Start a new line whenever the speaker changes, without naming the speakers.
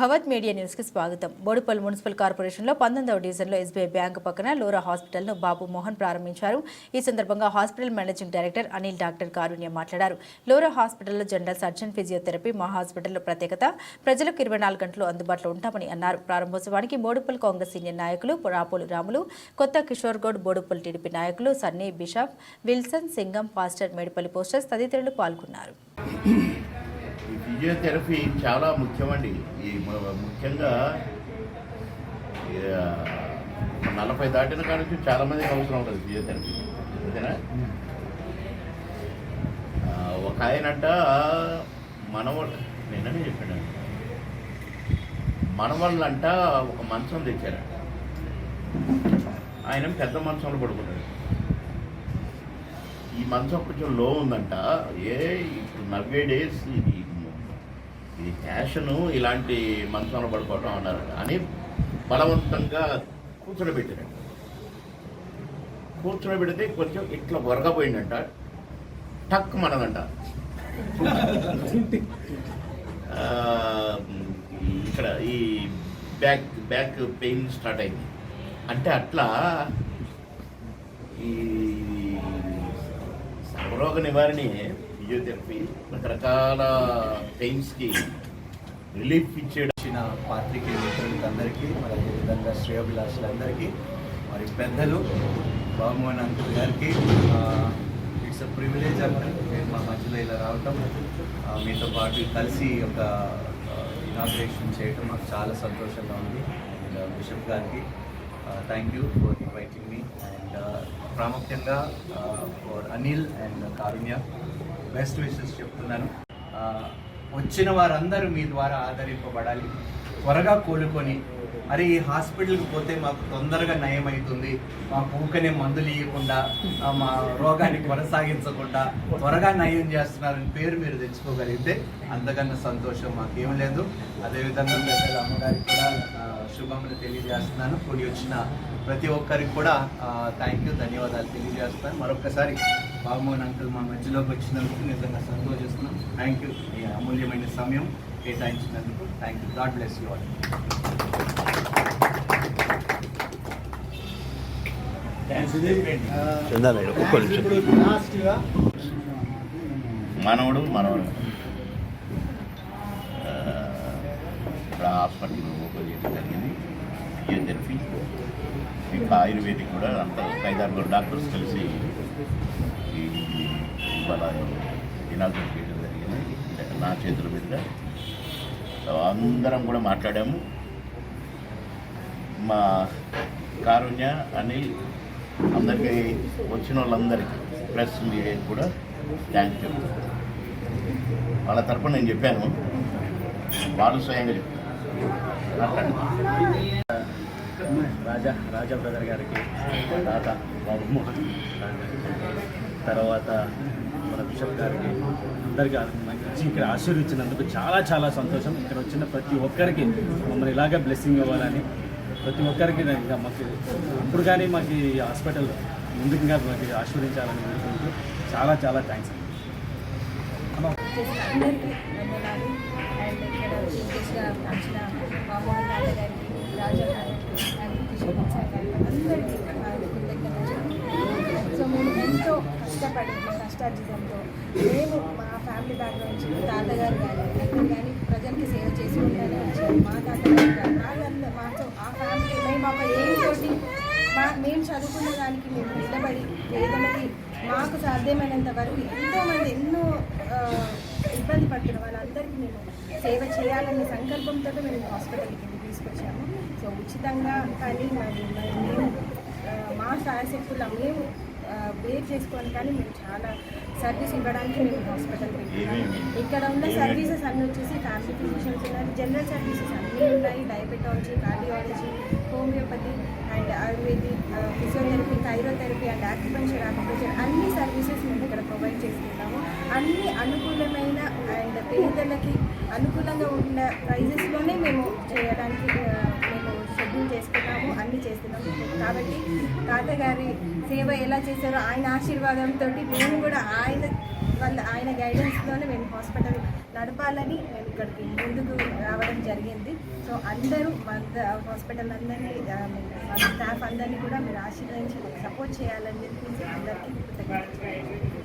భవత్ media న్యూస్కి స్వాగతం. Boduppal municipal కార్పొరేషన్లో పంతొమ్మిదవ డివిజన్లో ఎస్బీఐ బ్యాంకు పక్కన లోరా హాస్పిటల్ను బాబు మోహన్ ప్రారంభించారు. ఈ సందర్భంగా hospital managing director Anil doctor Karunya మాట్లాడారు. లోరా హాస్పిటల్లో జనరల్ సర్జన్ ఫిజియోథెరపీ మా హాస్పిటల్లో ప్రత్యేకత ప్రజలకు ఇరవై నాలుగు గంటలు అందుబాటులో ఉంటామని అన్నారు. ప్రారంభోత్సవానికి బోడుపల్ కాంగ్రెస్ సీనియర్ నాయకులు రాపోలు రాములు కొత్త కిషోర్ గౌడ్ బోడుపల్లి టీడీపీ నాయకులు Sunny bishop Wilson Singam pastor Medipalli pastors తదితరులు పాల్గొన్నారు.
ఫిజియోథెరపీ చాలా ముఖ్యమండి. ఈ ముఖ్యంగా నలభై దాటిన కాడ నుంచి చాలా మందికి అవసరం ఉంటుంది ఫిజియోథెరపీ. అంతేనా? ఆ, ఒక ఆయనంట మనవాళ్ళు నిన్ననే చెప్పాడు మనవాళ్ళంట ఒక మంచం తెచ్చారంట. ఆయన పెద్ద మంచంలో పడుకున్నాడు. ఈ మంచం కొంచెం లో ఉందంట. ఏ ఇప్పుడు నవ్వే డేస్ ఇది ఈ ఫ్యాషను ఇలాంటి మంచంలో పడుకోవటం అన్నారట అని బలవంతంగా కూర్చోబెట్టారంట కూర్చోబెడితే కొంచెం ఇట్లా వరగపోయిందంట టక్ మనదంట. ఇక్కడ ఈ బ్యాక్ బ్యాక్ పెయిన్ స్టార్ట్ అయింది. అంటే అట్లా ఈ సర్వరోగ నివారణ ఫిజియోథెరపీ రకరకాల పెయిన్స్కి రిలీఫ్ ఇచ్చే
పాత్రికే మిత్రులకి అందరికీ మరి అదేవిధంగా శ్రేయోభిలాషులందరికీ మరి పెద్దలు బాబుమోహన్ అంకుల్ గారికి ఇట్స్ అ ప్రివిలేజ్ అంకుల్ మీరు మా మధ్యలో ఇలా రావటం మీతో పాటు కలిసి ఒక ఇనాగ్రేషన్ చేయటం మాకు చాలా సంతోషంగా ఉంది. అండ్ బిషప్ గారికి థ్యాంక్ యూ ఫర్ ఇన్వైటింగ్ మీ అండ్ ప్రాముఖ్యంగా for Anil and Karunya best wishes చెప్తున్నాను. వచ్చిన వారందరూ మీ ద్వారా ఆదరింపబడాలి. త్వరగా కోలుకొని అరే ఈ హాస్పిటల్కి పోతే మాకు తొందరగా నయం అవుతుంది మాకు ఊకనే మందులు ఇవ్వకుండా మా రోగాన్ని కొనసాగించకుండా త్వరగా నయం చేస్తున్నారని పేరు మీరు తెచ్చుకోగలిగితే అంతకన్నా సంతోషం మాకేం లేదు. అదేవిధంగా పెద్దల అమ్మగారికి కూడా శుభములు తెలియజేస్తున్నాను. కూడి వచ్చిన ప్రతి ఒక్కరికి కూడా థ్యాంక్ యూ ధన్యవాదాలు తెలియజేస్తాను మరొకసారి బాబుమోహన్ అంకుల్ మా మధ్యలోకి వచ్చినందుకు నిజంగా సంతోషిస్తున్నాం. థ్యాంక్ యూ అమూల్యమైన సమయం కేటాయించినందుకు thank you God bless you all
మనవడు మనవడు. ఇప్పుడు హాస్పిటల్ ఓపెన్ చేయడం జరిగింది. ఫిజియోథెరపీ ఇంకా ఆయుర్వేదిక్ కూడా అంత ఐదారు డాక్టర్స్ కలిసి ఇవాళ ఇనాగ్రేట్ చేయడం జరిగింది. నా చేతుల మీదుగా. సో అందరం కూడా మాట్లాడాము. మా కారుణ్య అనిల్ అందరికీ వచ్చిన వాళ్ళందరికీ ప్రెస్ మీడియాకి కూడా థ్యాంక్ యూ వాళ్ళ తరఫున నేను చెప్పాను వాళ్ళు స్వయంగా చెప్పారు
రాజా రాజా బ్రదర్ గారికి తాత బాబుమోహన్ తర్వాత మన బిషప్ గారికి అందరికీ మనకి ఇక్కడ ఆశీర్వించినందుకు చాలా చాలా సంతోషం. ఇక్కడ వచ్చిన ప్రతి ఒక్కరికి మమ్మల్ని ఇలాగే బ్లెస్సింగ్ ఇవ్వాలని ప్రతి ఒక్కరికి ఇంకా మాకు ఇప్పుడు కానీ మాకు ఈ హాస్పిటల్ ముందుగా మాకు ఆశీర్వదించాలని కోరుకుంటూ చాలా చాలా థ్యాంక్స్
అండి. సో మేము ఎంతో కష్టపడి కష్టార్జితంతో మేము మా ఫ్యామిలీ బ్యాక్గ్రౌండ్ నుంచి తాతగారు కానీ కానీ ప్రజలకి సేవ చేసుకుంటానే వచ్చారు మా తాతగారు కానీ వాళ్ళందరూ మాతో ఆ ఫ్యామిలీ మేము ఒక ఏంటోటి మా మేము దానికి మేము నిలబడి పేదలకి మాకు సాధ్యమైనంత వరకు ఎంతోమంది ఎన్నో ఇబ్బంది పడుతున్న వాళ్ళందరికీ మేము సేవ చేయాలనే సంకల్పంతో మేము హాస్పిటల్కి తీసుకొచ్చాము. సో ఉచితంగా కానీ మరి మేము మా శాయశక్తుల మేము వేర్ చేసుకోవాలి కానీ మేము చాలా సర్వీస్ ఇవ్వడానికి మేము హాస్పిటల్ పెట్టాము ఇక్కడ ఉన్న సర్వీసెస్ అన్నీ వచ్చేసి ఫ్యామిలీ ఫిజిషియన్స్ ఉన్నారు. జనరల్ సర్వీసెస్ అన్నీ ఉన్నాయి. Diabetology cardiology homeopathy and ayurvedic physiotherapy hydrotherapy and acupuncture acupuncture అన్ని సర్వీసెస్ మేము ఇక్కడ ప్రొవైడ్ చేస్తున్నాము. అన్ని అనుకూలమైన అండ్ పేదలకి అనుకూలంగా ఉన్న ప్రైజెస్లోనే మేము చేయడానికి ఆ, చేసుకున్నాము అన్నీ చేస్తున్నాము. కాబట్టి తాతగారి సేవ ఎలా చేశారో ఆయన ఆశీర్వాదంతో మేము కూడా ఆయన వాళ్ళ ఆయన గైడెన్స్లోనే మేము హాస్పిటల్ నడపాలని మేము ఇక్కడికి ముందుకు రావడం జరిగింది. సో అందరూ మా హాస్పిటల్ అందరినీ మా స్టాఫ్ అందరినీ కూడా మీరు ఆశీర్వదించి సపోర్ట్ చేయాలని చెప్పి అందరికీ కృతజ్ఞతలు.